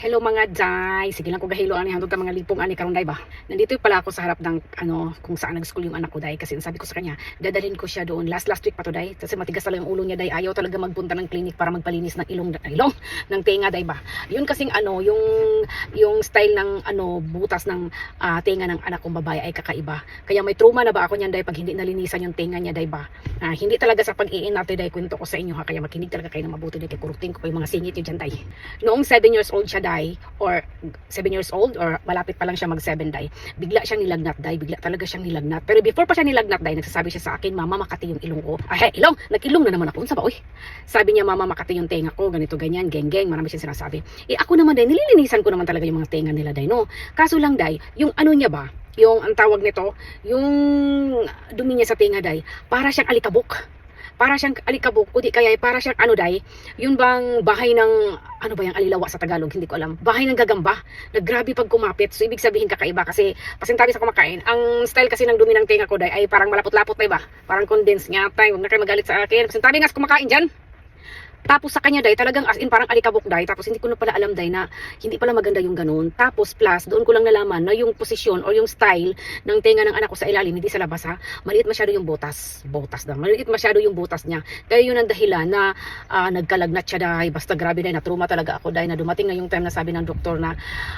Hello mga day. Sige lang ko gahilo ani hangtod ka mga lipong ani karon day ba. Nandito pala ako sa harap ng ano kung saan nag-school yung anak ko day kasi sabi ko sa kanya, dadalhin ko siya doon last last week pa to day kasi matigas talaga yung ulo niya day. Ayaw talaga magpunta ng clinic para magpalinis ng ilong ilong ng tenga day ba. Yun kasing ano yung yung style ng ano butas ng ah, tenga ng anak kong babae ay kakaiba. Kaya may trauma na ba ako niyan day pag hindi nalinisan yung tenga niya day ba. Ah, hindi talaga sa pag-iinarte day kwento ko sa inyo ha kaya makinig talaga kayo ng mabuti day kay kurutin ko pa yung mga singit yun dyan day. Noong 7 years old siya day or 7 years old or malapit pa lang siya mag 7 day, bigla siyang nilagnat day, bigla talaga siyang nilagnat. Pero before pa siya nilagnat day, nagsasabi siya sa akin, "Mama, makati yung ilong ko." Hey, ilong, nag-ilong na naman ako. Unsa ba oy? Sabi niya, "Mama, makati yung tenga ko." Ganito ganyan, geng-geng, marami siyang sinasabi. Eh ako naman day, nililinisan ko naman talaga yung mga tenga nila day, no. Kaso lang day, yung ano niya ba, yung ang tawag nito, yung dumi niya sa tenga day, para siyang alikabok para siyang alikabok o di kaya ay para siyang ano day, yun bang bahay ng ano ba yung alilawa sa Tagalog, hindi ko alam. Bahay ng gagamba. Naggrabe pag kumapit. So ibig sabihin kakaiba kasi pasintabi sa kumakain. Ang style kasi ng dumi ng tenga ko day ay parang malapot-lapot na iba. Parang condensed nga tay. Huwag na kayo magalit sa akin. Pasintabi nga sa kumakain dyan. Tapos sa kanya day, talagang as in parang alikabok day. Tapos hindi ko na pala alam day na hindi pala maganda yung ganun. Tapos plus, doon ko lang nalaman na yung posisyon or yung style ng tenga ng anak ko sa ilalim, hindi sa labas ha. Maliit masyado yung butas. Butas daw. Maliit masyado yung butas niya. Kaya yun ang dahilan na ah, nagkalagnat siya day. Basta grabe day, na trauma talaga ako day na dumating na yung time na sabi ng doktor na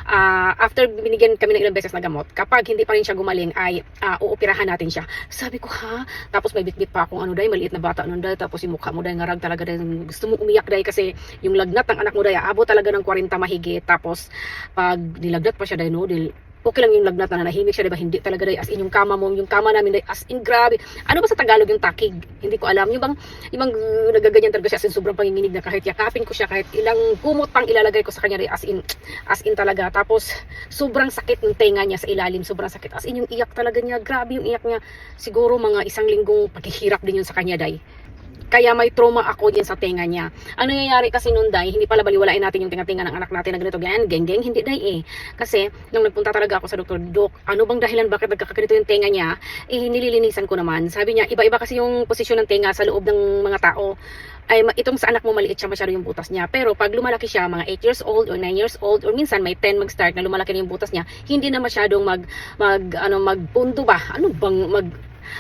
ah, after binigyan kami ng ilang beses na gamot, kapag hindi pa rin siya gumaling ay uh, uupirahan natin siya. Sabi ko ha, tapos may bitbit pa akong ano day, maliit na bata nun day, tapos yung mukha mo day, ngarag talaga day, gusto mo umiyak day kasi yung lagnat ng anak mo day, abot talaga ng 40 mahigit, tapos pag nilagnat pa siya day, no, dil, okay lang yung lagnat na nahimik siya, di ba? Hindi talaga day, as in yung kama mo, yung kama namin day, as in grabe. Ano ba sa Tagalog yung takig? Hindi ko alam. Yung bang, yung bang uh, nagaganyan talaga siya, as in sobrang panginginig na kahit yakapin ko siya, kahit ilang kumot pang ilalagay ko sa kanya day, as in, as in talaga. Tapos, sobrang sakit ng tenga niya sa ilalim, sobrang sakit. As in, yung iyak talaga niya, grabe yung iyak niya. Siguro mga isang linggong paghihirap din yun sa kanya day. Kaya may trauma ako din sa tenga niya. Ang nangyayari kasi noon day, hindi pala baliwalain natin yung tinga-tinga ng anak natin na ganito ganyan, geng-geng, hindi day eh. Kasi nung nagpunta talaga ako sa doktor, Dok, ano bang dahilan bakit nagkakaganito yung tenga niya? Eh, nililinisan ko naman. Sabi niya, iba-iba kasi yung posisyon ng tenga sa loob ng mga tao ay itong sa anak mo maliit siya masyado yung butas niya. Pero pag lumalaki siya, mga 8 years old or 9 years old or minsan may 10 mag-start na lumalaki na yung butas niya, hindi na masyadong mag mag ano magpundo ba? Ano bang mag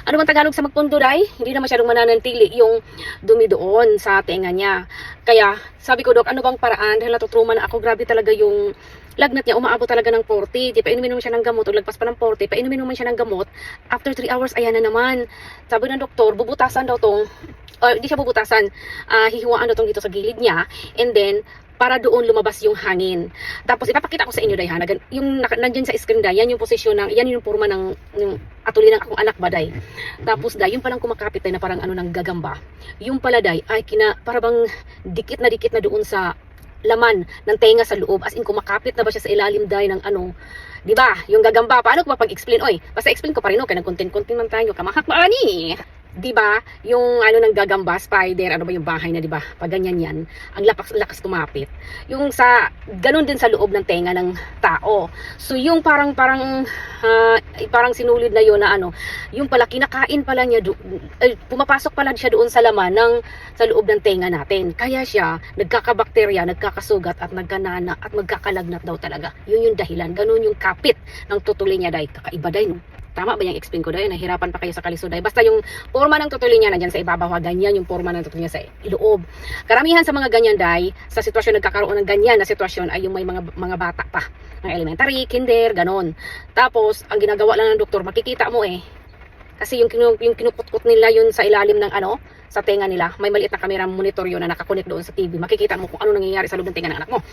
ano bang Tagalog sa magpundo dai? Hindi na masyadong mananatili yung dumi doon sa tenga niya. Kaya sabi ko, Dok, ano bang paraan? Dahil natutruma na ako, grabe talaga yung lagnat niya, umaabot talaga ng 40. Di pa inumin naman siya ng gamot, o lagpas pa ng 40, pa inumin naman siya ng gamot. After 3 hours, ayan na naman. Sabi ng doktor, bubutasan daw tong, or di siya bubutasan, ah, hihiwaan daw tong dito sa gilid niya. And then, para doon lumabas yung hangin. Tapos ipapakita ko sa inyo day ha, na gan- yung nandyan sa screen day, yan yung posisyon ng, yan yung forma ng, ng atuli ng akong anak ba day. Tapos day, yung palang kumakapit day na parang ano ng gagamba. Yung pala day, ay kina, para dikit na dikit na doon sa laman ng tenga sa loob. As in kumakapit na ba siya sa ilalim day ng ano? 'di ba? Yung gagamba. Paano ko pa pag-explain oy basta explain ko pa rin no? Kaya nag-content-content man tayo. Kamahak maani 'di ba yung ano ng gagamba spider ano ba yung bahay na 'di ba pag ganyan yan ang lakas lakas kumapit yung sa ganun din sa loob ng tenga ng tao. So yung parang parang ah, parang sinulid na yon na ano yung pala kinakain pala niya eh, pumapasok pala siya doon sa laman ng sa loob ng tenga natin. Kaya siya nagkakabakterya nagkakasugat at nagkanana at magkakalagnat daw talaga. Yun yung dahilan. Ganun yung kapit ng tutuli niya dahil kakaiba dahil no? Tama ba yung explain ko dahil nahirapan pa kayo sa kalisoday. Basta yung forma ng tutuli niya nandyan sa ibabaw, ganyan yung forma ng tutuli niya sa iloob. Karamihan sa mga ganyan dahil sa sitwasyon nagkakaroon ng ganyan na sitwasyon ay yung may mga mga bata pa. Mga elementary, kinder, ganon. Tapos, ang ginagawa lang ng doktor, makikita mo eh, kasi yung, kinu, yung kinukutkot nila yun sa ilalim ng ano, sa tenga nila, may maliit na camera monitor yun na nakakunik doon sa TV. Makikita mo kung ano nangyayari sa loob ng tenga ng anak mo.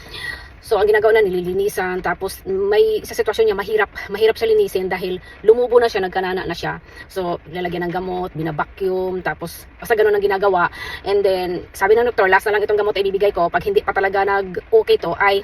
So, ang ginagawa na, nililinisan. Tapos, may, sa sitwasyon niya, mahirap, mahirap siya linisin dahil lumubo na siya, nagkanana na siya. So, lalagyan ng gamot, binabacuum, tapos, basta ganun ang ginagawa. And then, sabi ng doktor, last na lang itong gamot ay ibibigay ko. Pag hindi pa talaga nag-okay to, ay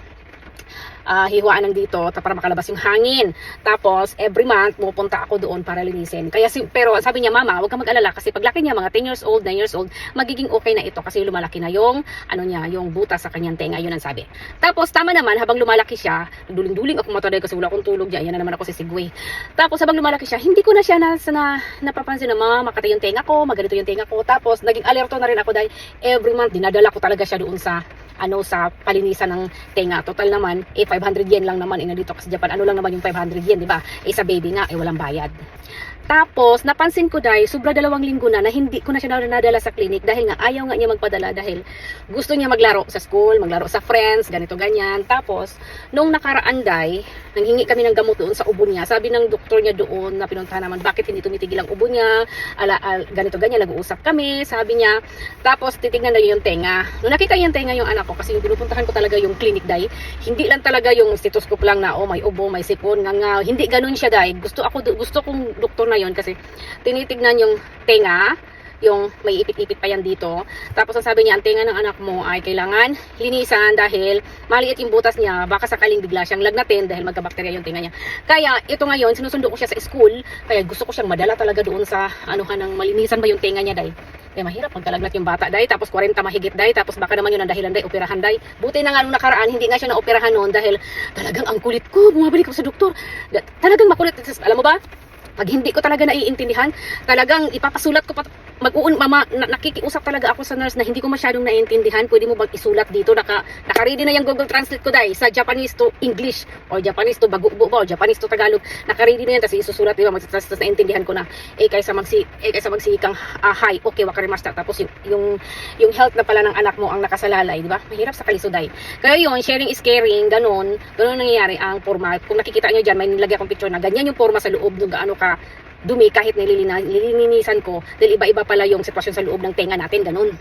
ah hiwaan ng dito para makalabas yung hangin. Tapos, every month, pupunta ako doon para linisin. Kaya, si, pero sabi niya, mama, huwag kang mag-alala kasi paglaki niya, mga 10 years old, 9 years old, magiging okay na ito kasi lumalaki na yung, ano niya, yung butas sa kanyang tenga, yun ang sabi. Tapos, tama naman, habang lumalaki siya, duling-duling ako mataday kasi wala akong tulog dyan, yan na naman ako si Sigway. Tapos, habang lumalaki siya, hindi ko na siya na, na, napapansin na, mama, makati yung tenga ko, maganito yung tenga ko. Tapos, naging alerto na rin ako dahil every month, dinadala ko talaga siya doon sa ano sa palinisan ng tenga. Total naman, eh 500 yen lang naman, eh nandito kasi Japan, ano lang naman yung 500 yen, di ba? Eh sa baby nga, eh walang bayad. Tapos, napansin ko dahil, sobra dalawang linggo na na hindi ko na siya nadala sa clinic dahil nga ayaw nga niya magpadala dahil gusto niya maglaro sa school, maglaro sa friends, ganito ganyan. Tapos, nung nakaraan day, nanghingi kami ng gamot doon sa ubo niya. Sabi ng doktor niya doon na pinuntahan naman, bakit hindi tumitigil ang ubo niya, ala, al, ganito ganyan, nag-uusap kami, sabi niya. Tapos, titignan na yung tenga. Nung nakita yung tenga yung anak ko, kasi yung pinupuntahan ko talaga yung clinic day, hindi lang talaga yung stethoscope lang na, oh, may ubo, may sipon, nga nga, hindi ganun siya day. Gusto ako, gusto kong doktor na yon kasi tinitignan yung tenga, yung may ipit-ipit pa yan dito. Tapos ang sabi niya, ang tenga ng anak mo ay kailangan linisan dahil maliit yung butas niya, baka sakaling bigla siyang lagnatin dahil magkabakterya yung tenga niya. Kaya ito ngayon, sinusundo ko siya sa school, kaya gusto ko siyang madala talaga doon sa anuhan ng malinisan ba yung tenga niya dahil eh mahirap magkalagnat yung bata dahil tapos 40 mahigit dahil tapos baka naman yun ang dahilan dahil operahan dahil buti na nga nung nakaraan hindi nga siya na operahan noon dahil talagang ang kulit ko bumabalik ako sa doktor. Talagang makulit. Alam mo ba pag hindi ko talaga naiintindihan, talagang ipapasulat ko pa mag-uun mama na, nakikiusap talaga ako sa nurse na hindi ko masyadong naiintindihan. Pwede mo bang isulat dito naka naka-ready na yung Google Translate ko dai sa Japanese to English or Japanese to Bagubo ba or Japanese to Tagalog. Naka-ready na yan tapos isusulat di ba magtras tapos naintindihan ko na eh kaysa magsi eh kaysa magsikang ah, hi okay wakarimashita tapos yung, yung yung health na pala ng anak mo ang nakasalalay, di ba? Mahirap sa kalisuday. Kaya yun, sharing is caring, ganun, ganun nangyayari ang forma. Kung nakikita nyo dyan, may nilagay akong picture na ganyan yung forma sa loob ng gaano ka dumi kahit nililinisan ko dahil iba-iba pala yung sitwasyon sa loob ng tenga natin, ganun.